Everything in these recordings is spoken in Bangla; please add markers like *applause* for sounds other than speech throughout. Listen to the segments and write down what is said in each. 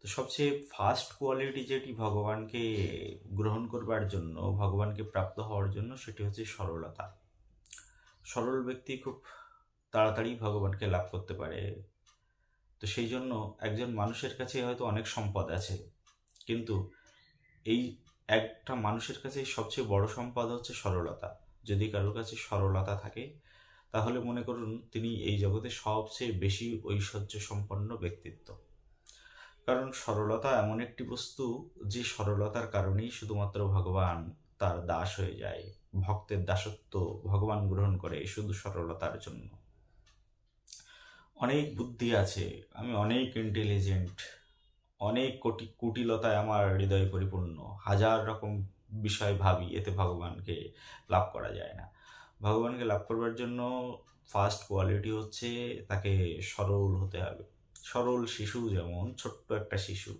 তো সবচেয়ে ফার্স্ট কোয়ালিটি যেটি ভগবানকে গ্রহণ করবার জন্য, ভগবানকে প্রাপ্ত হওয়ার জন্য, সেটি হচ্ছে সরলতা। সরল ব্যক্তি খুব তাড়াতাড়ি ভগবানকে লাভ করতে পারে। তো সেই জন্য একজন মানুষের কাছে হয়তো অনেক সম্পদ আছে, কিন্তু এই একটা মানুষের কাছে সবচেয়ে বড় সম্পদ হচ্ছে সরলতা। যদি কারোর কাছে সরলতা থাকে, তাহলে মনে করুন তিনি এই জগতে সবচেয়ে বেশি ঐশ্বর্য সম্পন্ন ব্যক্তিত্ব। কারণ সরলতা এমন একটি বস্তু যে সরলতার কারণেই শুধুমাত্র ভগবান তার দাস হয়ে যায়। ভক্তের দাসত্ব ভগবান গ্রহণ করে শুধু সরলতার জন্য। অনেক বুদ্ধি আছে, আমি অনেক ইন্টেলিজেন্ট অনেক কোটি, কুটিলতায় আমার হৃদয় পরিপূর্ণ। হাজার রকম বিষয় ভাবি, এতে ভগবানকে লাভ করা যায় না। ভগবানকে লাভ করবার জন্য ফার্স্ট কোয়ালিটি হচ্ছে তাকে সরল হতে হবে। সরল শিশু যেমন, ছোট্ট একটা শিশু,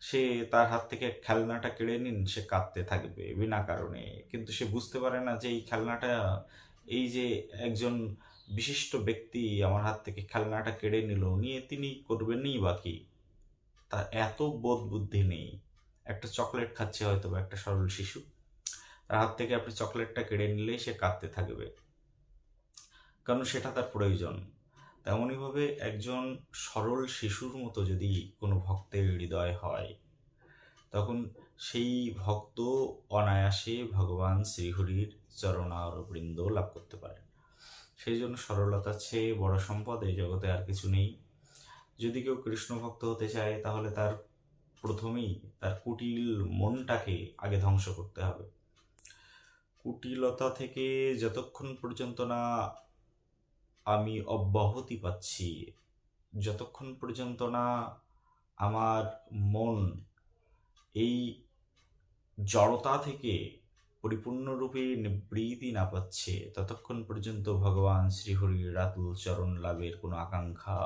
সে তার হাত থেকে খেলনাটা কেড়ে নিন, সে কাঁদতে থাকবে বিনা কারণে। কিন্তু সে বুঝতে পারে না যে এই খেলনাটা, এই যে একজন বিশিষ্ট ব্যক্তি আমার হাত থেকে খেলনাটা কেড়ে নিল, নিয়ে তিনি করবেনই বাকি তার এত বোধ বুদ্ধি নেই। একটা চকলেট খাচ্ছে হয়তো বা একটা সরল শিশু। তার হাত থেকে আপনি চকলেটটা কেড়ে নিলেই সে কাঁদতে থাকবে। কারণ সেটা তার প্রয়োজন। তেমনইভাবে একজন সরল শিশুর মতো যদি কোনো ভক্তের হৃদয় হয়, তখন সেই ভক্ত অনায়াসে ভগবান শ্রীহরির চরণার বৃন্দ লাভ করতে পারে সেই জন্য সরলতার চেয়ে বড় সম্পদ এই জগতে আর কিছু নেই। যদি কেউ কৃষ্ণ ভক্ত হতে চায়, তাহলে তার প্রথমেই তার কুটিল মনটাকে আগে ধ্বংস করতে হবে। কুটিলতা থেকে যতক্ষণ পর্যন্ত না আমি অব্যাহতি পাচ্ছি। যতক্ষণ পর্যন্ত না আমার মন এই জড়তা থেকে পরিপূর্ণরূপে নিবৃত্তি না পাচ্ছে, ততক্ষণ পর্যন্ত ভগবান শ্রীহরির রাতুল চরণ লাভের কোনো আকাঙ্ক্ষা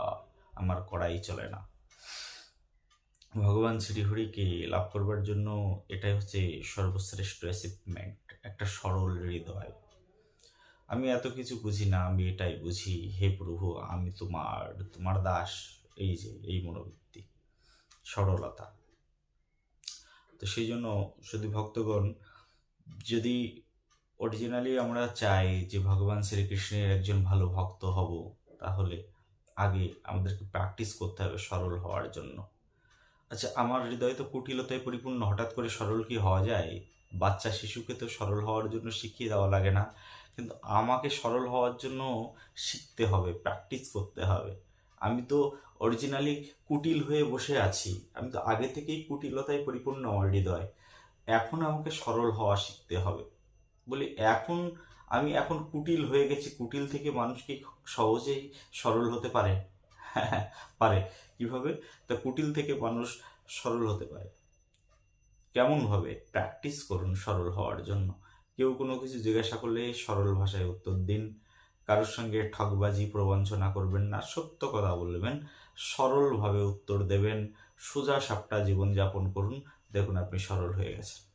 আমার করাই চলে না। ভগবান শ্রীহরিকে লাভ করবার জন্য এটাই হচ্ছে সর্বশ্রেষ্ঠ অ্যাচিভমেন্ট একটা সরল হৃদয়। আমি এত কিছু বুঝি না, আমি এটাই বুঝি, হে প্রভু, আমি তোমার তোমার দাস, এই যে, এই মনোবৃত্তি, সরলতা। তো সেই জন্য শুধু ভক্তগণ, যদি অরিজিনালি আমরা চাই যে ভগবান শ্রীকৃষ্ণের একজন ভালো ভক্ত হব, তাহলে আগে আমাদেরকে প্র্যাকটিস করতে হবে সরল হওয়ার জন্য। আচ্ছা আমার হৃদয় তো কুটিলতায় পরিপূর্ণ, হঠাৎ করে সরল কি হওয়া যায়? বাচ্চা শিশুকে তো সরল হওয়ার জন্য শিখিয়ে দেওয়া লাগে না। কিন্তু আমাকে সরল হওয়ার জন্য শিখতে হবে প্র্যাকটিস করতে হবে। আমি তো অরিজিনালি কুটিল হয়ে বসে আছি। আমি তো আগে থেকেই কুটিলতায় পরিপূর্ণ আমার হৃদয়। এখন আমাকে সরল হওয়া শিখতে হবে। বলি, এখন আমি এখন কুটিল হয়ে গেছি। কুটিল থেকে মানুষ কি সহজেই সরল হতে পারে? *laughs* পারে। কীভাবে? তা কুটিল থেকে মানুষ সরল হতে পারে। কেমনভাবে? প্র্যাকটিস করুন সরল হওয়ার জন্য। কেউ কোনো কিছু জিজ্ঞাসা করলে সরল ভাষায় উত্তর দিন। কারোর সঙ্গে ঠকবাজি প্রবঞ্চনা করবেন না, সত্য কথা বলবেন, সরলভাবে উত্তর দেবেন, সোজা সাপটা জীবনযাপন করুন। দেখুন, আপনি সরল হয়ে গেছেন।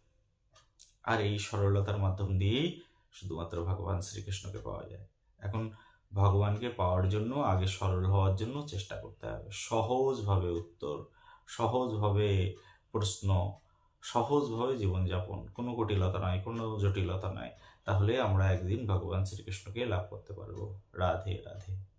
আর এই সরলতার মাধ্যম দিয়েই শুধুমাত্র ভগবান শ্রীকৃষ্ণকে পাওয়া যায়। এখন ভগবানকে পাওয়ার জন্য, আগে সরল হওয়ার জন্য চেষ্টা করতে হবে। সহজভাবে উত্তর, সহজভাবে প্রশ্ন সহজভাবে জীবনযাপন। কোনো কটিলতা নয়, কোনো জটিলতা নয়। তাহলে আমরা একদিন ভগবান শ্রীকৃষ্ণকে লাভ করতে পারব। রাধে রাধে।